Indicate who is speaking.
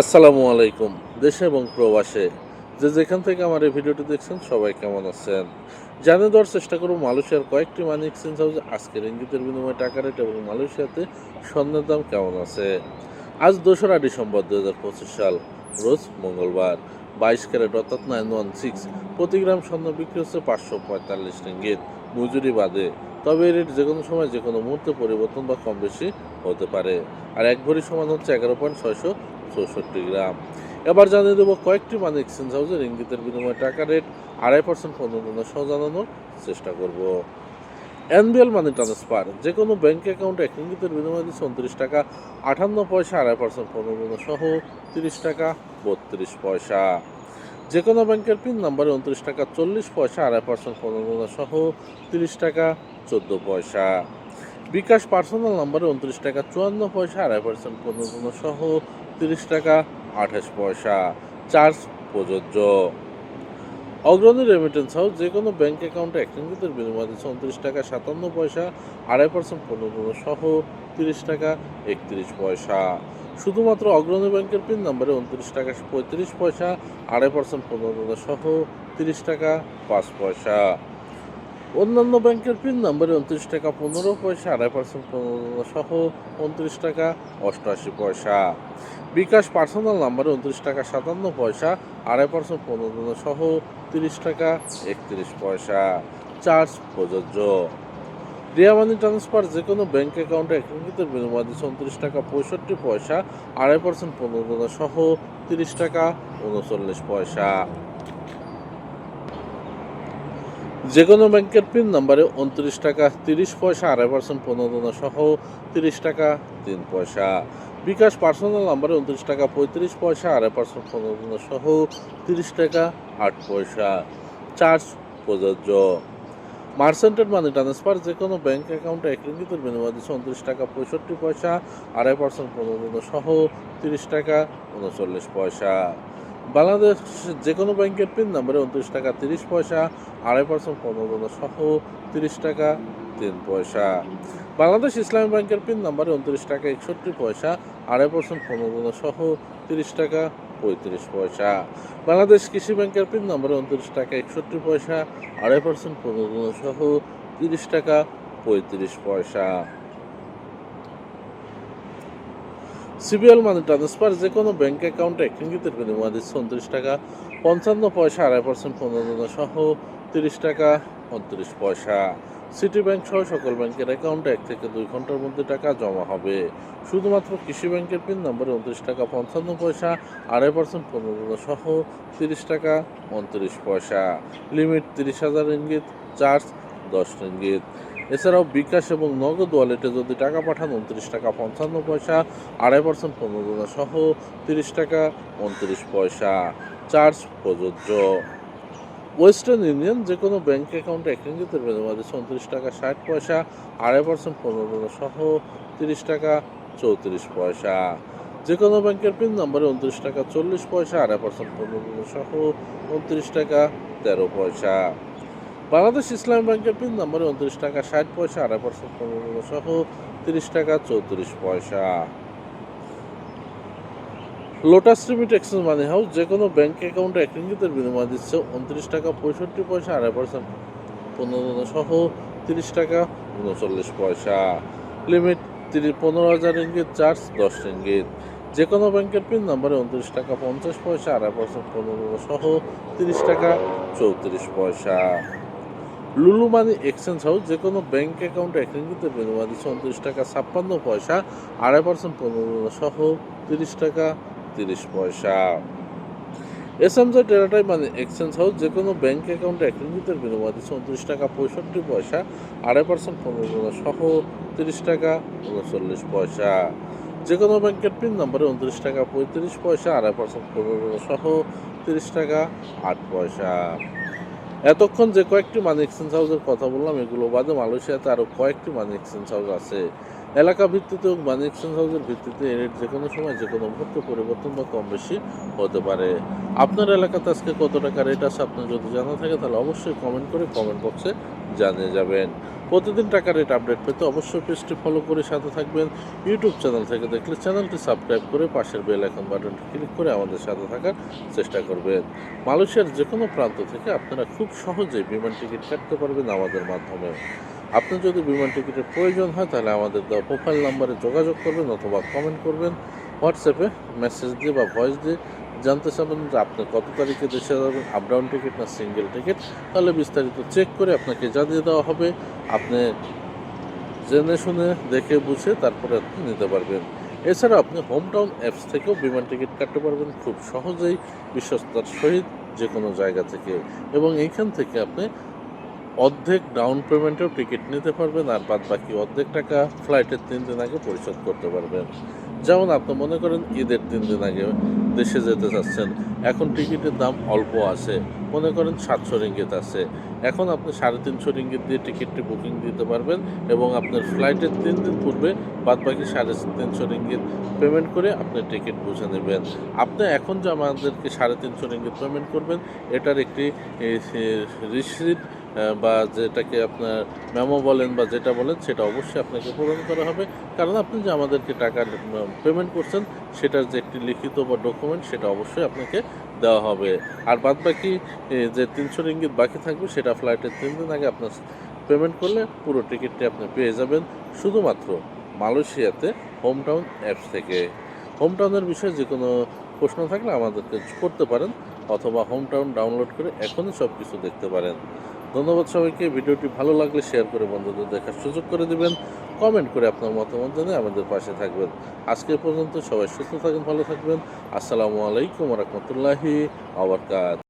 Speaker 1: আসসালামু আলাইকুম, দেশে এবং প্রবাসে। যে যেখান থেকে আমার এই ভিডিওটি দেখছেন, সবাই কেমন আছেন? জানিয়ে দেওয়ার চেষ্টা করব, মালয়েশিয়ার কয়েকটি মানি এক্সচেঞ্জ হাউসে আজকের ইঙ্গিতের বিনিময়ে টাকা রেট এবং মালয়েশিয়াতে স্বর্ণের দাম কেমন আছে? আজ দোসরা ডিসেম্বর দু হাজার পঁচিশ সাল, রোজ মঙ্গলবার। বাইশ ক্যারেট অর্থাৎ নাইন ওয়ান সিক্স প্রতি গ্রাম স্বর্ণ বিক্রি হচ্ছে পাঁচশো পঁয়তাল্লিশ রিঙ্গিত, মজুরি বাদে। তবে এই রেট যে কোনো সময় যে কোনো মুহূর্তে পরিবর্তন বা কম বেশি হতে পারে। আর এক ভরি সমান হচ্ছে এগারো পয়েন্ট ছয়শো চৌষট্টি গ্রাম। এবার জানিয়ে দেবো কয়েকটি মানি এক্সচেঞ্জ হাউসের ইঙ্গিতের বিনিময়ে টাকা রেট আড়াই পার্সেন্ট পণ্য সহ জানানোর চেষ্টা করব। এনবিএল মানি ট্রান্সফার যে কোনো ব্যাঙ্ক অ্যাকাউন্টে এক ইঙ্গিতের বিনিময়ে দিচ্ছে উনত্রিশ টাকা, আটান্ন পয়সা আড়াই পার্সেন্ট পণ্য সহ তিরিশ টাকা, বত্রিশ পয়সা। যে কোনো ব্যাংকের পিন নাম্বারে উনত্রিশ টাকা, চল্লিশ পয়সা আড়াই পার্সেন্ট পণ্য সহ তিরিশ টাকা, চোদ্দ পয়সা। বিকাশ পার্সোনাল নাম্বারে উনত্রিশ টাকা, চুয়ান্ন পয়সা আড়াই পার্সেন্ট পণ্য সহ তিরিশ টাকা, আঠাশ পয়সা। চার্জ প্রযোজ্য। অগ্রণী রেমিটেন্স হাউস যে কোনো ব্যাংক অ্যাকাউন্টে একসঙ্গীতের বিনিময়ে দিচ্ছে উনত্রিশ টাকা, সাতান্ন পয়সা, আড়াই পার্সেন্ট পণ্য সহ তিরিশ টাকা, একত্রিশ পয়সা। শুধুমাত্র অগ্রণী ব্যাংকের পিন নাম্বারে উনত্রিশ টাকা, পঁয়ত্রিশ পয়সা, আড়াই পার্সেন্ট পণ্য সহ তিরিশ টাকা, পাঁচ পয়সা। অন্যান্য ব্যাংকের পিন নাম্বারে উনত্রিশ টাকা পনেরো পয়সা, আড়াই পার্সেন্ট সহ উনত্রিশ টাকা অষ্টআশি পয়সা। বিকাশ পার্সোনাল নাম্বারে উনত্রিশ টাকা সাতান্ন পয়সা, আড়াই পার্সেন্ট পনেরো সহ তিরিশ টাকা একত্রিশ পয়সা। চার্জ প্রযোজ্য। রিয়া মানি ট্রান্সফার যে কোনো ব্যাংক অ্যাকাউন্টে একীকৃতের বিনিময় দিচ্ছে উনত্রিশ টাকা পঁয়ষট্টি পয়সা, আড়াই পার্সেন্ট পনেরো সহ তিরিশ টাকা উনচল্লিশ পয়সা। যে কোনো ব্যাংকের পিন নাম্বারে উনত্রিশ টাকা, তিরিশ পয়সা, আড়াই পার্সেন্ট প্রণোদনা সহ তিরিশ টাকা, তিন পয়সা। বিকাশ পার্সোনাল নাম্বারে উনত্রিশ টাকা, পঁয়ত্রিশ পয়সা, আড়াই পার্সেন্ট প্রণোদনা সহ তিরিশ টাকা, আট পয়সা। চার্জ প্রযোজ্য। মার্সেন্টেড মানি ট্রান্সফার যে কোনো ব্যাংক অ্যাকাউন্টে এক রিঙ্গিতের বিনিময় দিচ্ছে উনত্রিশ টাকা, পঁয়ষট্টি পয়সা, আড়াই পার্সেন্ট প্রণোদনা সহ তিরিশ টাকা, উনচল্লিশ পয়সা। বাংলাদেশ যে কোনো ব্যাংকের পিন নাম্বারে উনত্রিশ টাকা, তিরিশ পয়সা, আড়াই পার্সেন্ট প্রণোদনা সহ তিরিশ টাকা, তিন পয়সা। বাংলাদেশ ইসলামী ব্যাংকের পিন নাম্বারে উনত্রিশ টাকা, একষট্টি পয়সা, আড়াই পার্সেন্ট প্রণোদনা সহ তিরিশ টাকা, পঁয়ত্রিশ পয়সা। বাংলাদেশ কৃষি ব্যাংকের পিন নাম্বারে উনত্রিশ টাকা, একষট্টি পয়সা, আড়াই পার্সেন্ট প্রণোদনা সহ তিরিশ টাকা, পঁয়ত্রিশ পয়সা। সিবিএল মানি ট্রান্সফার যে কোনো ব্যাংক অ্যাকাউন্টে এক ইঙ্গিতের বিনিময় দিচ্ছে উনত্রিশ টাকা, পঞ্চান্ন পয়সা, আড়াই পার্সেন্ট প্রণোদনা সহ তিরিশ টাকা, উনত্রিশ পয়সা। সিটি ব্যাংক সহ সকল ব্যাংকের অ্যাকাউন্টে এক থেকে দুই ঘণ্টার মধ্যে টাকা জমা হবে। শুধুমাত্র কৃষি ব্যাংকের পিন নম্বরে উনত্রিশ টাকা, পঞ্চান্ন পয়সা, আড়াই পার্সেন্ট প্রণোদনা সহ তিরিশ টাকা, উনত্রিশ পয়সা। লিমিট তিরিশ হাজার ইঙ্গিত চার্জ দশ রিঙ্গিত এছাড়াও বিকাশ এবং নগদ ওয়ালেটে যদি টাকা পাঠান, উনত্রিশ টাকা পঞ্চান্ন পয়সা, আড়াই পার্সেন্ট প্রণোদনা সহ তিরিশ টাকা উনত্রিশ পয়সা। চার্জ প্রযোজ্য। ওয়েস্টার্ন ইউনিয়ন যে কোনো ব্যাঙ্ক অ্যাকাউন্টে এক রিঙ্গিতের বিনিময়ে উনত্রিশ টাকা ষাট পয়সা, আড়াই পার্সেন্ট প্রণোদনা সহ তিরিশ টাকা চৌত্রিশ পয়সা। যে কোনো ব্যাংকের পিন নম্বরে উনত্রিশ টাকা চল্লিশ পয়সা, আড়াই পার্সেন্ট প্রণোদনা সহ উনত্রিশ টাকা তেরো পয়সা। বাংলাদেশ ইসলামী ব্যাংকের পিন নম্বরে উনত্রিশ টাকা, ষাট পয়সা, আড়াই পার্সেন্ট পনেরো সহ তিরিশ টাকা, চৌত্রিশ পয়সা। Lotus limit exchange money house যে কোনো ব্যাংক অ্যাকাউন্টে এক রিঙ্গিতের বিনিময় দিচ্ছে উনত্রিশ টাকা, পঁয়ষট্টি পয়সা, আড়াই পার্সেন্ট পনেরো সহ তিরিশ টাকা, উনচল্লিশ পয়সা। লিমিট তিরিশ পনেরো হাজার রিঙ্গিত, চার্জ দশ রিঙ্গিত। যে কোনো ব্যাংকের পিন নম্বরে উনত্রিশ টাকা, পঞ্চাশ পয়সা, আড়াই পার্সেন্ট পনেরো সহ তিরিশ টাকা, চৌত্রিশ পয়সা। লুলু মানি এক্সচেঞ্জ হাউস যে কোনো ব্যাঙ্ক অ্যাকাউন্টে এক রিঙ্গিতের বিনিময় দিচ্ছে উনত্রিশ টাকা, ছাপ্পান্ন পয়সা, আড়াই পার্সেন্ট পনেরো সহ তিরিশ টাকা, তিরিশ পয়সা। এসএমজে টেরাটাই মানে এক্সচেঞ্জ হাউস যে কোনো ব্যাঙ্ক অ্যাকাউন্টে এক রিঙ্গিতের বিনিময় দিচ্ছে উনত্রিশ টাকা, পঁয়ষট্টি পয়সা, আড়াই পার্সেন্ট পনেরো সহ তিরিশ টাকা, উনচল্লিশ পয়সা। যে কোনো ব্যাংকের পিন নম্বরে উনত্রিশ টাকা, পঁয়ত্রিশ পয়সা, আড়াই পার্সেন্ট পনেরো সহ তিরিশ টাকা, আট পয়সা। এতক্ষণ যে কয়েকটি মানি এক্সচেঞ্জ হাউসের কথা বললাম, এগুলো বাদে মালয়েশিয়াতে আরও কয়েকটি মানি এক্সচেঞ্জ হাউস আছে। এলাকা ভিত্তিতে এবং মানি এক্সচেঞ্জ হাউসের ভিত্তিতে রেট যে কোনো সময় যে কোনো মুহূর্তে পরিবর্তন বা কম বেশি হতে পারে। আপনার এলাকাতে আজকে কত টাকা রেট আছে, আপনার যদি জানা থাকে, তাহলে অবশ্যই কমেন্ট করে কমেন্ট বক্সে জানিয়ে যাবেন। প্রতিদিন টাকা রেট আপডেট পেতে অবশ্যই পেজটি ফলো করে সাথে থাকবেন। ইউটিউব চ্যানেল থেকে দেখলে চ্যানেলটি সাবস্ক্রাইব করে পাশের বেল আইকন বাটনটি ক্লিক করে আমাদের সাথে থাকার চেষ্টা করবেন। মালয়েশিয়ার যে কোনো প্রান্ত থেকে আপনারা খুব সহজেই বিমান টিকিট কাটতে পারবেন আমাদের মাধ্যমে। আপনার যদি বিমান টিকিটের প্রয়োজন হয়, তাহলে আমাদের দেওয়া প্রোফাইল নাম্বারে যোগাযোগ করবেন অথবা কমেন্ট করবেন। হোয়াটসঅ্যাপে মেসেজ দিয়ে বা ভয়েস দিয়ে জানতে চাবেন যে আপনার কত তারিখে দেশে যাবেন আপ ডাউন টিকিট না সিঙ্গেল টিকিট তাহলে বিস্তারিত চেক করে আপনাকে জানিয়ে দেওয়া হবে। আপনি জেনে শুনে, দেখে বুঝে তারপরে আপনি নিতে পারবেন। এছাড়া আপনি হোম টাউন অ্যাপস থেকেও বিমান টিকিট কাটতে পারবেন খুব সহজেই, বিশ্বস্তার সহিত যে কোনো জায়গা থেকে। এবং এইখান থেকে আপনি অর্ধেক ডাউন পেমেন্টেও টিকিট নিতে পারবেন আর বাদ বাকি অর্ধেক টাকা ফ্লাইটের তিন দিন আগে পরিশোধ করতে পারবেন। যেমন আপনি মনে করেন ঈদের তিন দিন আগে দেশে যেতে চাচ্ছেন, এখন টিকিটের দাম অল্প আছে, মনে করেন সাতশো রিঙ্গিত আছে। এখন আপনি সাড়ে তিনশো রিঙ্গিত দিয়ে টিকিটটি বুকিং দিতে পারবেন এবং আপনার ফ্লাইটের তিন দিন পূর্বে বাদ বাকি সাড়ে তিনশো রিঙ্গিত পেমেন্ট করে আপনি টিকিট বুঝে নেবেন। আপনি এখন যে আমাদেরকে সাড়ে তিনশো রিঙ্গিত পেমেন্ট করবেন, এটার একটি রিসিট বা যেটাকে আপনার মেমো বলেন বা যেটা বলেন, সেটা অবশ্যই আপনাকে প্রদান করা হবে। কারণ আপনি যে আমাদেরকে টাকা পেমেন্ট করছেন, সেটার যে একটি লিখিত বা ডকুমেন্ট সেটা অবশ্যই আপনাকে দেওয়া হবে। আর বাদ বাকি যে তিনশো রিঙ্গিত বাকি থাকবে, সেটা ফ্লাইটের তিন দিন আগে আপনার পেমেন্ট করলে পুরো টিকিটটি আপনি পেয়ে যাবেন শুধুমাত্র মালয়েশিয়াতে হোম টাউন অ্যাপস থেকে। হোম টাউনের বিষয়ে যে কোনো প্রশ্ন থাকলে আমাদেরকে করতে পারেন, অথবা হোম টাউন ডাউনলোড করে এখনই সব কিছু দেখতে পারেন। ধন্যবাদ সবাইকে। ভিডিওটি ভালো লাগলে শেয়ার করে বন্ধুদের দেখার সুযোগ করে দেবেন। কমেন্ট করে আপনার মতামত জানিয়ে আমাদের পাশে থাকবেন। আজকে পর্যন্ত সবাই সুস্থ থাকেন, ভালো থাকবেন। আসসালামু আলাইকুম রহমতুল্লাহি আবরকাত